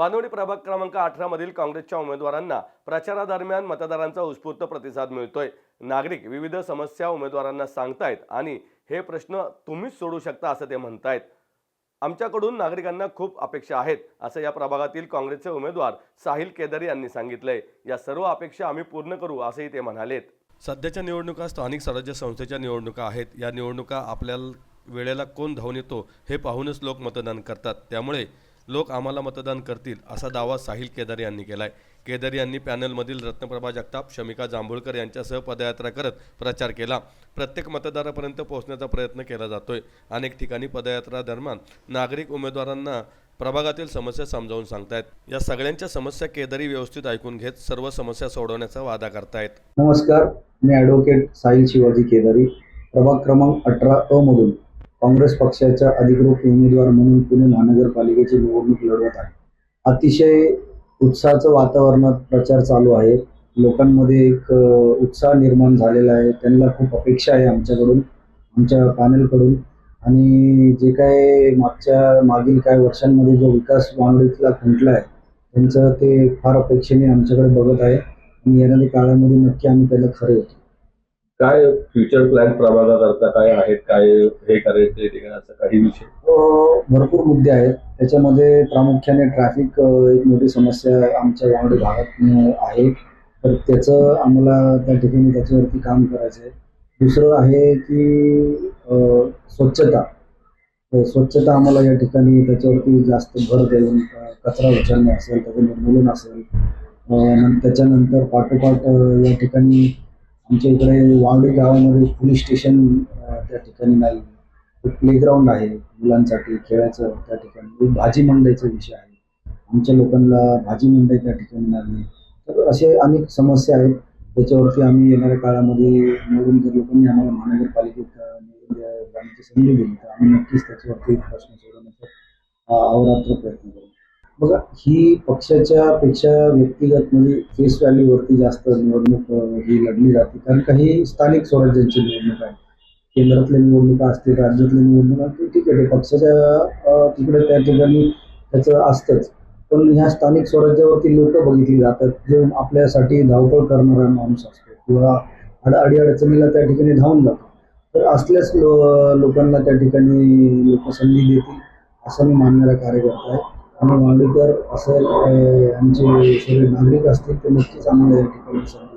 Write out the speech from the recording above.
वानवडी प्रभाग क्रमांक अठरा मधील काँग्रेसच्या उमेदवारांना प्रचारादरम्यान मतदारांचा उत्स्फूर्त प्रतिसाद मिळतोय. नागरिक विविध समस्या उमेदवारांना सांगतायत आणि हे प्रश्न तुम्हीच सोडू शकता असं ते म्हणतायत. आमच्याकडून नागरिकांना खूप अपेक्षा आहेत असं या प्रभागातील काँग्रेसचे उमेदवार साहिल केदारी यांनी सांगितलंय. या सर्व अपेक्षा आम्ही पूर्ण करू असंही ते म्हणालेत. सध्याच्या निवडणुका स्थानिक स्वराज्य संस्थेच्या निवडणुका आहेत. या निवडणुका आपल्याला वेळेला कोण धावून येतो हे पाहूनच लोक मतदान करतात. त्यामुळे लोक आम्हाला मतदान करतील असा दावा साहिल केदारी यांनी केलाय. केदारी यांनी पॅनलमधील रत्नप्रभा जगताप शमिका जांभूळकर यांच्यासह पदयात्रा करत प्रचार केला. प्रत्येक मतदारापर्यंत पोहोचण्याचा प्रयत्न केला जातोय. अनेक ठिकाणी पदयात्रा दरम्यान नागरिक उमेदवारांना प्रभागातील समस्या समजावून सांगतायत. या सगळ्यांच्या समस्या केदारी व्यवस्थित ऐकून घेत सर्व समस्या सोडवण्याचा वादा करतायत. नमस्कार मी ॲडव्होकेट साहिल शिवाजी केदारी. प्रभाग क्रमांक अठरा अ मधून. काँग्रेस पक्षाच्या अधिकृत उमेदवार म्हणून पुणे महानगरपालिकेची निवडणूक लढवत आहे. अतिशय उत्साहाचं वातावरणात प्रचार चालू आहे. लोकांमध्ये एक उत्साह निर्माण झालेला आहे. त्यांना खूप अपेक्षा आहे आमच्याकडून आमच्या पॅनलकडून. आणि जे काय मागच्या मागील काही वर्षांमध्ये जो विकास मांडळीतला खुंटला आहे त्यांचं ते फार अपेक्षेने आमच्याकडे बघत आहे. आणि येणाऱ्या काळामध्ये नक्की आम्ही त्याला खरे होतो काय फ्युचर प्लॅन प्रभागाकरता काय आहेत? काय हे करायचे ते काही विषय? भरपूर मुद्दे आहेत. त्याच्यामध्ये प्रामुख्याने ट्रॅफिक एक मोठी समस्या आमच्या वावडी भागात आहे. तर त्याचं आम्हाला त्या ठिकाणी त्याच्यावरती काम करायचं आहे दुसरं आहे की स्वच्छता. स्वच्छता आम्हाला या ठिकाणी त्याच्यावरती जास्त भर देऊन कचरा उचलणे असेल त्याचं निर्मूलन असेल त्याच्यानंतर पाठोपाठ या ठिकाणी आमच्या इकडे वावडी गावामध्ये पोलीस स्टेशन त्या ठिकाणी नाही. प्लेग्राउंड प्लेग्राऊंड आहे मुलांसाठी खेळायचं त्या ठिकाणी. भाजी मंडईचा विषय आहे. आमच्या लोकांना भाजी मंडई त्या ठिकाणी नाही. तर असे अनेक समस्या आहेत. त्याच्यावरती आम्ही येणाऱ्या काळामध्ये निवडून जर लोकांनी आम्हाला महानगरपालिकेत निवडून जाण्याची संधी दिली तर आम्ही नक्कीच त्याच्यावरती प्रश्न सोडवण्याचा अवरात्र प्रयत्न करू. बघा ही पक्षाच्या पेक्षा व्यक्तिगत म्हणजे फेस व्हॅल्यूवरती जास्त निवडणूक ही लढली जाते. कारण काही स्थानिक स्वराज्यांची निवडणूक आहे केंद्रातल्या निवडणुका असतील राज्यातल्या निवडणुका असतील ठीक आहे ते पक्षाच्या तिकडे त्या ठिकाणी त्याचं असतंच. पण ह्या स्थानिक स्वराज्यावरती लोक बघितली जातात जो आपल्यासाठी धावपळ करणारा माणूस असतो किंवा अड अडी अडचणीला त्या ठिकाणी धावून जातो. तर असल्याच लो लोकांना त्या ठिकाणी लोक संधी देतील असं मी मानणारा कार्यकर्ता आहे. आम्ही वांडेकर असेल आमचे सगळे नागरिक असतील ते नक्कीच आम्हाला या ठिकाणी संधी